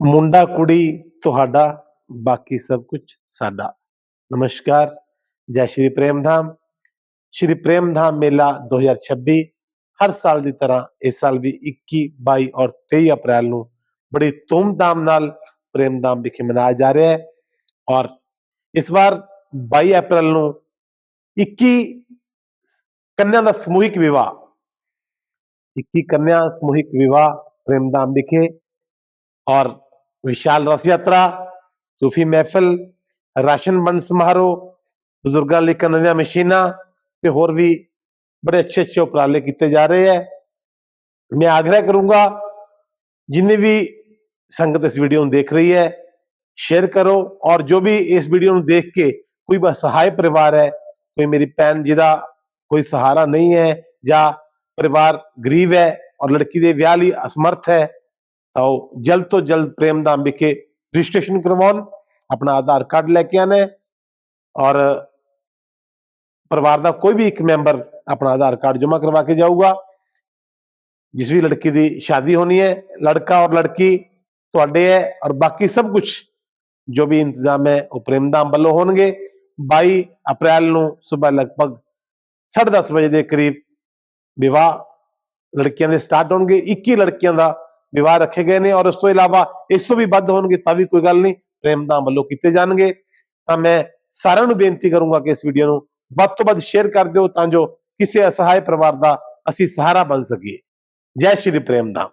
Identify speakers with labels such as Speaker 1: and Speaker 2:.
Speaker 1: ਮੁੰਡਾ ਕੁੜੀ ਤੁਹਾਡਾ, ਬਾਕੀ ਸਭ ਕੁਝ ਸਾਡਾ। ਨਮਸਕਾਰ, ਜੈ ਸ਼੍ਰੀ ਪ੍ਰੇਮ ਧਾਮ ਸ਼੍ਰੀ ਪ੍ਰੇਮ ਧਾਮ ਮੇਲਾ 2026 ਹਰ ਸਾਲ ਦੀ ਤਰ੍ਹਾਂ ਇਸ ਸਾਲ ਵੀ 21 22 ਔਰ 23 ਅਪ੍ਰੈਲ ਨੂੰ ਬੜੀ ਧੂਮਧਾਮ ਨਾਲ ਪ੍ਰੇਮ ਧਾਮ ਵਿਖੇ ਮਨਾਇਆ ਜਾ ਰਿਹਾ ਹੈ ਔਰ ਇਸ ਵਾਰ 22 ਅਪ੍ਰੈਲ ਨੂੰ 21 ਕੰਨਿਆ ਦਾ ਸਮੂਹਿਕ ਵਿਵਾਹ 21 ਕੰਨਿਆ ਸਮੂਹਿਕ ਵਿਵਾਹ ਪ੍ਰੇਮਧਾਮ ਵਿਖੇ ਔਰ ਵਿਸ਼ਾਲ ਰਸ ਯਾਤਰਾ, ਸੂਫੀ ਮਹਿਫਲ, ਰਾਸ਼ਨ ਵੰਡ ਸਮਾਰੋਹ, ਬਜ਼ੁਰਗਾਂ ਲਈ ਕੰਨਾਂ ਦੀਆਂ ਮਸ਼ੀਨਾਂ ਤੇ ਹੋਰ ਵੀ ਬੜੇ ਅੱਛੇ ਅੱਛੇ ਉਪਰਾਲੇ ਕੀਤੇ ਜਾ ਰਹੇ ਹੈ। ਮੈਂ ਆਗ੍ਰਹਿ ਕਰੂੰਗਾ ਜਿੰਨੇ ਵੀ ਸੰਗਤ ਇਸ ਵੀਡੀਓ ਨੂੰ ਦੇਖ ਰਹੀ ਹੈ ਸ਼ੇਅਰ ਕਰੋ ਔਰ ਜੋ ਵੀ ਇਸ ਵੀਡੀਓ ਨੂੰ ਦੇਖ ਕੇ ਕੋਈ ਬਸਹਾਇ ਪਰਿਵਾਰ ਹੈ, ਕੋਈ ਮੇਰੀ ਭੈਣ ਜਿਹਦਾ ਕੋਈ ਸਹਾਰਾ ਨਹੀਂ ਹੈ ਜਾਂ ਪਰਿਵਾਰ ਗਰੀਬ ਹੈ ਔਰ ਲੜਕੀ ਦੇ ਵਿਆਹ ਲਈ ਅਸਮਰਥ ਹੈ ਤਾਂ ਉਹ ਜਲਦ ਤੋਂ ਜਲਦ ਪ੍ਰੇਮ ਧਾਮ ਵਿਖੇ ਰਜਿਸਟ੍ਰੇਸ਼ਨ ਕਰਵਾਉਣ, ਆਪਣਾ ਆਧਾਰ ਕਾਰਡ ਲੈ ਕੇ ਆਣਾ ਹੈ ਔਰ ਪਰਿਵਾਰ ਦਾ ਕੋਈ ਵੀ ਇੱਕ ਮੈਂਬਰ ਆਪਣਾ ਆਧਾਰ ਕਾਰਡ ਜਮ੍ਹਾਂ ਕਰਵਾ ਕੇ ਜਾਊਗਾ। ਜਿਸ ਵੀ ਲੜਕੀ ਦੀ ਸ਼ਾਦੀ ਹੋਣੀ ਹੈ, ਲੜਕਾ ਔਰ ਲੜਕੀ, ਤੁਹਾਡੇ ਹੈ ਔਰ ਬਾਕੀ ਸਭ ਕੁਝ ਜੋ ਵੀ ਇੰਤਜ਼ਾਮ ਹੈ, ਉਹ ਪ੍ਰੇਮਦਾਮ ਵੱਲੋਂ ਹੋਣਗੇ। 22 ਅਪ੍ਰੈਲ ਨੂੰ ਸਵੇਰ ਲਗਭਗ 10:30 ਵਜੇ ਦੇ ਕਰੀਬ ਵਿਵਾਹ ਲੜਕੀਆਂ ਦੇ ਸਟਾਰਟ ਹੋਣਗੇ। 21 ਲੜਕੀਆਂ ਦਾ ਵਿਵਾਹ ਰੱਖੇ ਗਏ ਨੇ ਔਰ ਉਸ ਤੋਂ ਇਲਾਵਾ ਇਸ ਤੋਂ ਵੀ ਵੱਧ ਹੋਣਗੇ ਤਾਂ ਵੀ ਕੋਈ ਗੱਲ ਨਹੀਂ, ਪ੍ਰੇਮ ਪ੍ਰੇਮਦਾਮ ਵੱਲੋਂ ਕੀਤੇ ਜਾਣਗੇ। ਤਾਂ ਮੈਂ ਸਾਰਿਆਂ ਨੂੰ ਬੇਨਤੀ ਕਰੂੰਗਾ ਕਿ ਇਸ ਵੀਡੀਓ ਨੂੰ ਵੱਧ ਤੋਂ ਵੱਧ ਸ਼ੇਅਰ ਕਰ ਦਿਓ ਤਾਂ ਜੋ ਕਿਸੇ ਅਸਹਾਇ ਪਰਿਵਾਰ ਦਾ ਅਸੀਂ ਸਹਾਰਾ ਬਣ ਸਕੀਏ। ਜੈ ਸ਼੍ਰੀ ਪ੍ਰੇਮ ਪ੍ਰੇਮਦਾਮ